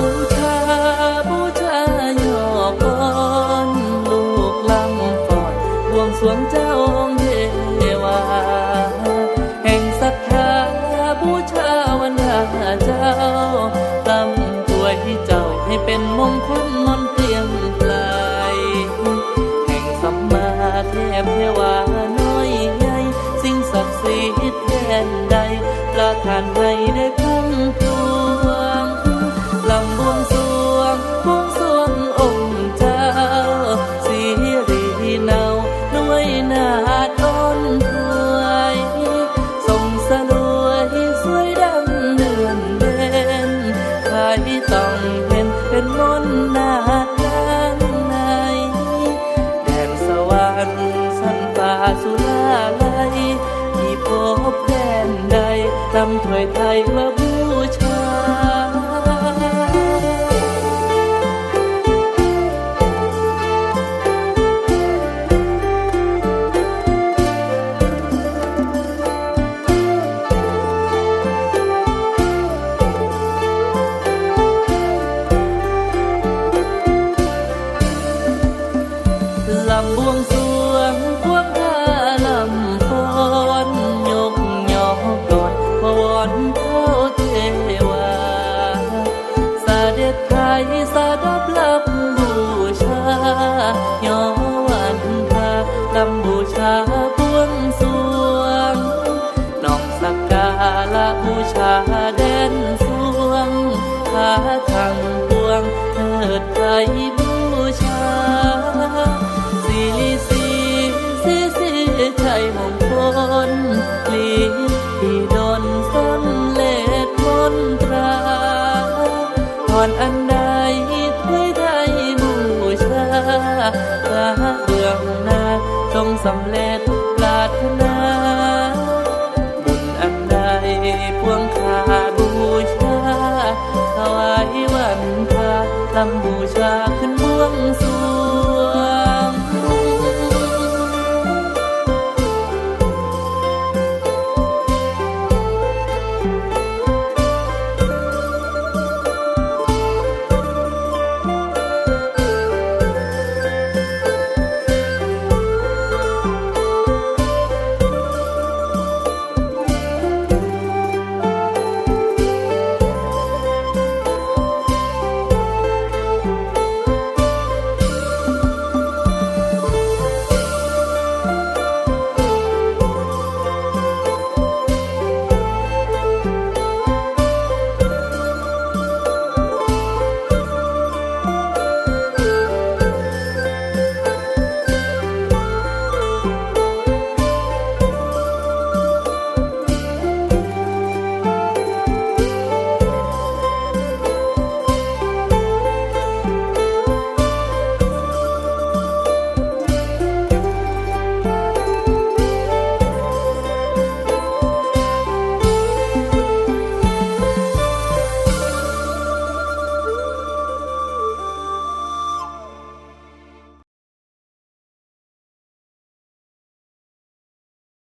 บูชาบูชาย่อก่อนลูกลำฟอดบวงสรวงเจ้าองค์เทวา แห่งศรัทธาบูชาวันดาเจ้าลำถวยเจ้าให้เป็นมงคลมนต์เตรียมไกลแห่งสัมมาเทพเทวาน้อยใหญ่สิ่งศักดิ์สิทธิ์แทนใดประทานให้ได้พุ่ง ต้องเห็นเป็นมนต์นาดด้านในแดนสวรรค์สันป่าสุราลัยที่พบแดนใดลำถวยไทยมา สาดับลำบูชา ย่อวันพาลำบูชาพวงสวงน้องสักกาละบูชาแดนสวงพาทางบวงเถิดไท พระเบื้องหน้าจงสำเร็จปรารถนา บุญอันใดพวงคาบูชาถวายวันพระลำบูชาขึ้นบวงสู